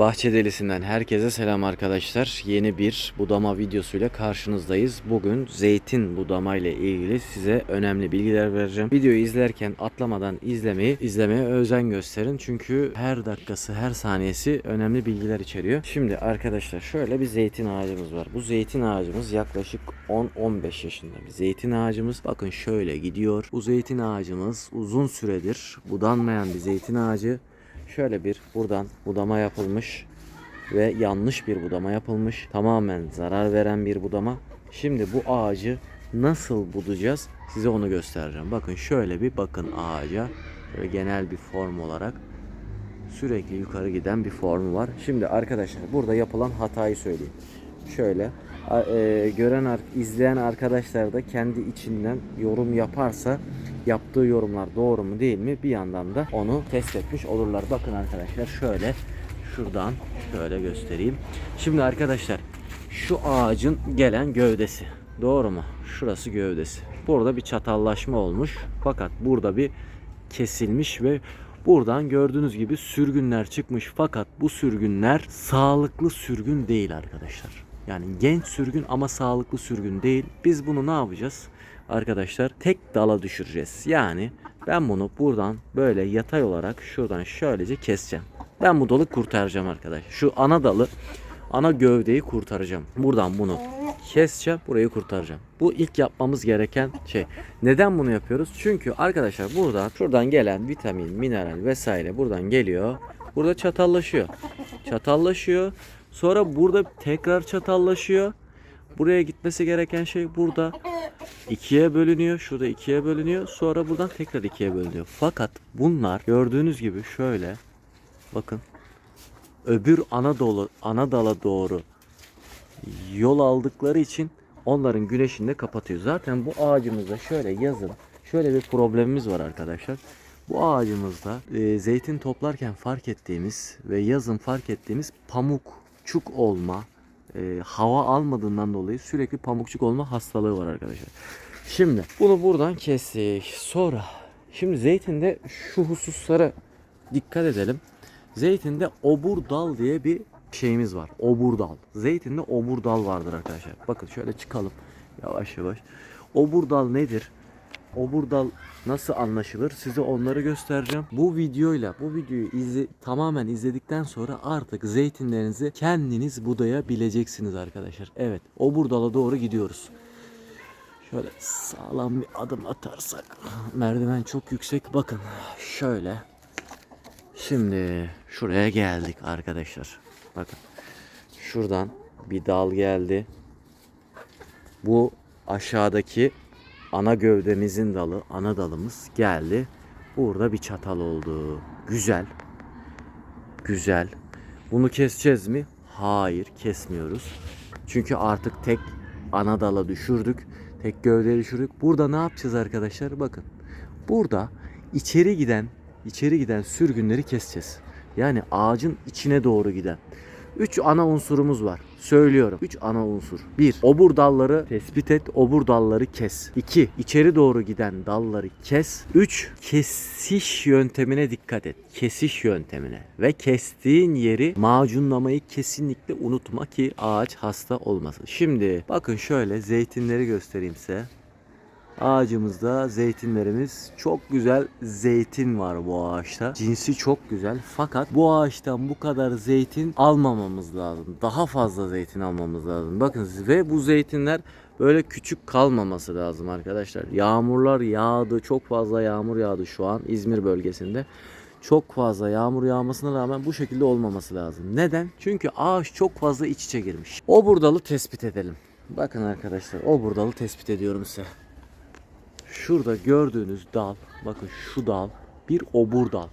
Bahçe Delisi'nden herkese selam arkadaşlar. Yeni bir budama videosuyla karşınızdayız. Bugün zeytin budama ile ilgili size önemli bilgiler vereceğim. Videoyu izlerken atlamadan izlemeyi, izlemeye özen gösterin. Çünkü her dakikası, her saniyesi önemli bilgiler içeriyor. Şimdi arkadaşlar şöyle bir zeytin ağacımız var. Bu zeytin ağacımız yaklaşık 10-15 yaşında bir zeytin ağacımız. Bakın şöyle gidiyor. Bu zeytin ağacımız uzun süredir budanmayan bir zeytin ağacı. Şöyle bir buradan budama yapılmış ve yanlış bir budama yapılmış. Tamamen zarar veren bir budama. Şimdi bu ağacı nasıl budayacağız size onu göstereceğim. Bakın şöyle bir bakın ağaca. Böyle genel bir form olarak sürekli yukarı giden bir formu var. Şimdi arkadaşlar burada yapılan hatayı söyleyeyim. Şöyle e, gören izleyen arkadaşlar da kendi içinden yorum yaparsa yaptığı yorumlar doğru mu değil mi bir yandan da onu test etmiş olurlar. Bakın arkadaşlar şöyle şuradan şöyle göstereyim. Şimdi arkadaşlar şu ağacın gelen gövdesi. Doğru mu? Şurası gövdesi. Burada bir çatallaşma olmuş. Fakat burada bir kesilmiş ve buradan gördüğünüz gibi sürgünler çıkmış. Fakat bu sürgünler sağlıklı sürgün değil arkadaşlar. Yani genç sürgün ama sağlıklı sürgün değil. Biz bunu ne yapacağız? Arkadaşlar tek dala düşüreceğiz. Yani ben bunu buradan böyle yatay olarak şuradan şöylece keseceğim. Ben bu dalı kurtaracağım arkadaşlar. Şu ana dalı ana gövdeyi kurtaracağım. Buradan bunu keseceğim. Burayı kurtaracağım. Bu ilk yapmamız gereken şey. Neden bunu yapıyoruz? Çünkü arkadaşlar buradan şuradan gelen vitamin, mineral vesaire buradan geliyor. Burada çatallaşıyor. Çatallaşıyor. Sonra burada tekrar çatallaşıyor. Buraya gitmesi gereken şey burada ikiye bölünüyor. Şurada ikiye bölünüyor. Sonra buradan tekrar ikiye bölünüyor. Fakat bunlar gördüğünüz gibi şöyle bakın öbür Anadolu Anadolu'ya doğru yol aldıkları için onların güneşini de kapatıyor. Zaten bu ağacımızda şöyle yazın şöyle bir problemimiz var arkadaşlar. Bu ağacımızda e, zeytin toplarken fark ettiğimiz ve yazın fark ettiğimiz pamukçuk olma, e, hava almadığından dolayı sürekli pamukçuk olma hastalığı var arkadaşlar. Şimdi bunu buradan kestik. Sonra şimdi zeytinde şu hususlara dikkat edelim. Zeytinde obur dal diye bir şeyimiz var. Obur dal. Zeytinde obur dal vardır arkadaşlar. Bakın şöyle çıkalım yavaş yavaş. Obur dal nedir? Obur dal nasıl anlaşılır? Size onları göstereceğim. Bu videoyla bu videoyu izle, tamamen izledikten sonra artık zeytinlerinizi kendiniz budayabileceksiniz arkadaşlar. Evet, obur dala doğru gidiyoruz. Şöyle sağlam bir adım atarsak merdiven çok yüksek. Bakın şöyle Şimdi şuraya geldik arkadaşlar. Bakın. Şuradan bir dal geldi. Bu aşağıdaki ana gövdemizin dalı, ana dalımız geldi. Burada bir çatal oldu. Güzel. Güzel. Bunu keseceğiz mi? Hayır, kesmiyoruz. Çünkü artık tek ana dala düşürdük. Tek gövdeye düşürdük. Burada ne yapacağız arkadaşlar? Bakın. Burada içeri giden içeri giden sürgünleri keseceğiz. Yani ağacın içine doğru giden. 3 ana unsurumuz var. Söylüyorum. 3 ana unsur. 1. Obur dalları tespit et. Obur dalları kes. 2. içeri doğru giden dalları kes. 3. Kesiş yöntemine dikkat et. Kesiş yöntemine. Ve kestiğin yeri macunlamayı kesinlikle unutma ki ağaç hasta olmasın. Şimdi bakın şöyle zeytinleri göstereyim size. Ağacımızda zeytinlerimiz çok güzel zeytin var bu ağaçta. Cinsi çok güzel. Fakat bu ağaçtan bu kadar zeytin almamamız lazım. Daha fazla zeytin almamız lazım. Bakın ve bu zeytinler böyle küçük kalmaması lazım arkadaşlar. Yağmurlar yağdı. Çok fazla yağmur yağdı şu an İzmir bölgesinde. Çok fazla yağmur yağmasına rağmen bu şekilde olmaması lazım. Neden? Çünkü ağaç çok fazla iç içe girmiş. O burdalı tespit edelim. Bakın arkadaşlar o burdalı tespit ediyorum size. Şurada gördüğünüz dal, bakın şu dal bir obur dal.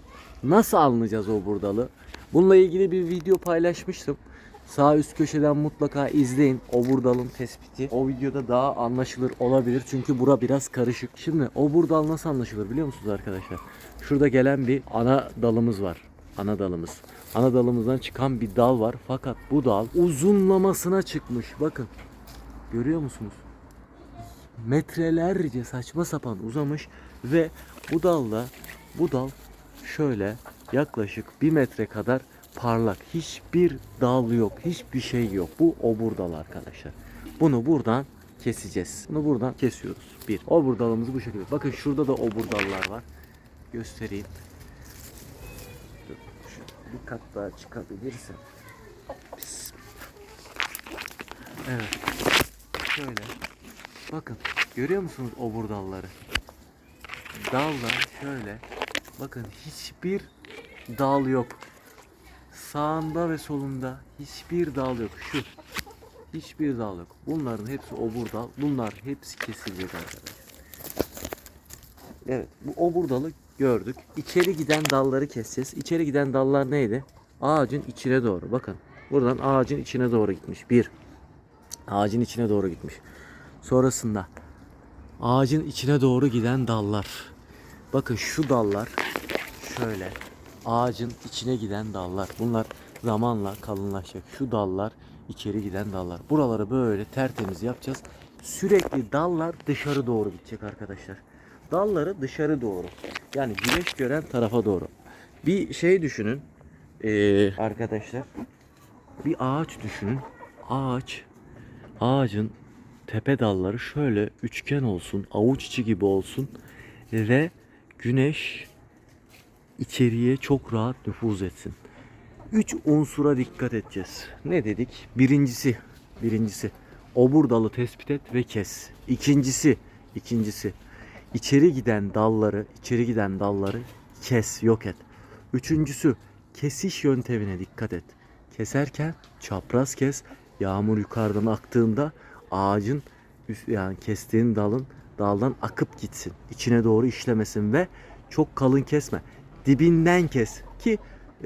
Nasıl anlayacağız obur dalı? Bununla ilgili bir video paylaşmıştım. Sağ üst köşeden mutlaka izleyin obur dalın tespiti. O videoda daha anlaşılır olabilir çünkü bura biraz karışık. Şimdi obur dal nasıl anlaşılır biliyor musunuz arkadaşlar? Şurada gelen bir ana dalımız var. Ana dalımız. Ana dalımızdan çıkan bir dal var fakat bu dal uzunlamasına çıkmış. Bakın. Görüyor musunuz? Metrelerce saçma sapan uzamış ve bu dalda bu dal şöyle yaklaşık bir metre kadar parlak. Hiçbir dal yok. Hiçbir şey yok. Bu obur dalı arkadaşlar. Bunu buradan keseceğiz. Bunu buradan kesiyoruz. Bir. Obur dalımız bu şekilde. Bakın şurada da obur dallar var. Göstereyim. Bir kat daha çıkabilirsem. Bismillah. Evet. Şöyle. Bakın. Görüyor musunuz obur dalları? Dallar şöyle. Bakın hiçbir dal yok. Sağında ve solunda hiçbir dal yok. Şu. Hiçbir dal yok. Bunların hepsi obur dal. Bunlar hepsi kesilecek arkadaşlar. Evet. Bu obur dalı gördük. İçeri giden dalları keseceğiz. İçeri giden dallar neydi? Ağacın içine doğru. Bakın. Buradan ağacın içine doğru gitmiş. Bir. Ağacın içine doğru gitmiş. Sonrasında ağacın içine doğru giden dallar. Bakın şu dallar şöyle ağacın içine giden dallar. Bunlar zamanla kalınlaşacak. Şu dallar içeri giden dallar. Buraları böyle tertemiz yapacağız. Sürekli dallar dışarı doğru gidecek arkadaşlar. Dalları dışarı doğru. Yani güneş gören tarafa doğru. Bir şey düşünün. Ee, arkadaşlar. Bir ağaç düşünün. Ağaç ağacın tepe dalları şöyle üçgen olsun, avuç içi gibi olsun ve güneş içeriye çok rahat nüfuz etsin. Üç unsura dikkat edeceğiz. Ne dedik? Birincisi, birincisi obur dalı tespit et ve kes. İkincisi, ikincisi içeri giden dalları, içeri giden dalları kes, yok et. Üçüncüsü kesiş yöntemine dikkat et. Keserken çapraz kes. Yağmur yukarıdan aktığında ağacın üst, yani kestiğin dalın daldan akıp gitsin. İçine doğru işlemesin ve çok kalın kesme. Dibinden kes ki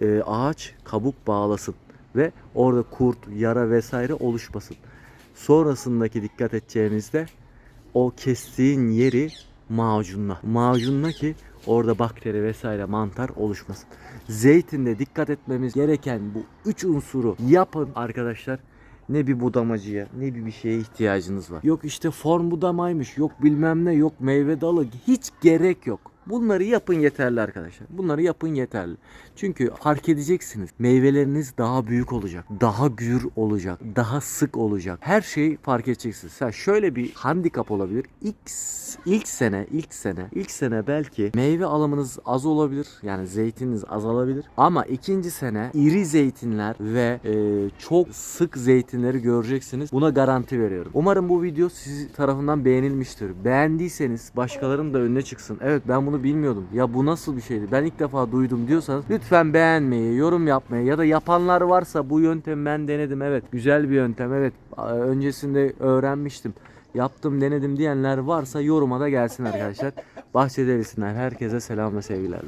e, ağaç kabuk bağlasın ve orada kurt, yara vesaire oluşmasın. Sonrasındaki dikkat edeceğimizde o kestiğin yeri macunla. Macunla ki orada bakteri vesaire mantar oluşmasın. Zeytinde dikkat etmemiz gereken bu üç unsuru yapın arkadaşlar. Ne bir budamacıya ne bir bir şeye ihtiyacınız var. Yok işte form budamaymış, yok bilmem ne, yok meyve dalı. Hiç gerek yok. Bunları yapın yeterli arkadaşlar. Bunları yapın yeterli. Çünkü fark edeceksiniz. Meyveleriniz daha büyük olacak. Daha gür olacak. Daha sık olacak. Her şeyi fark edeceksiniz. Ha şöyle bir handikap olabilir. İlk ilk sene, ilk sene, ilk sene belki meyve alımınız az olabilir. Yani zeytininiz azalabilir. Ama ikinci sene iri zeytinler ve e, çok sık zeytinleri göreceksiniz. Buna garanti veriyorum. Umarım bu video siz tarafından beğenilmiştir. Beğendiyseniz başkalarının da önüne çıksın. Evet ben bunu bilmiyordum. Ya bu nasıl bir şeydi? Ben ilk defa duydum diyorsanız lütfen beğenmeyi, yorum yapmayı ya da yapanlar varsa bu yöntemi ben denedim. Evet güzel bir yöntem. Evet öncesinde öğrenmiştim. Yaptım denedim diyenler varsa yoruma da gelsin arkadaşlar. Bahçede Herkese selam ve sevgiler.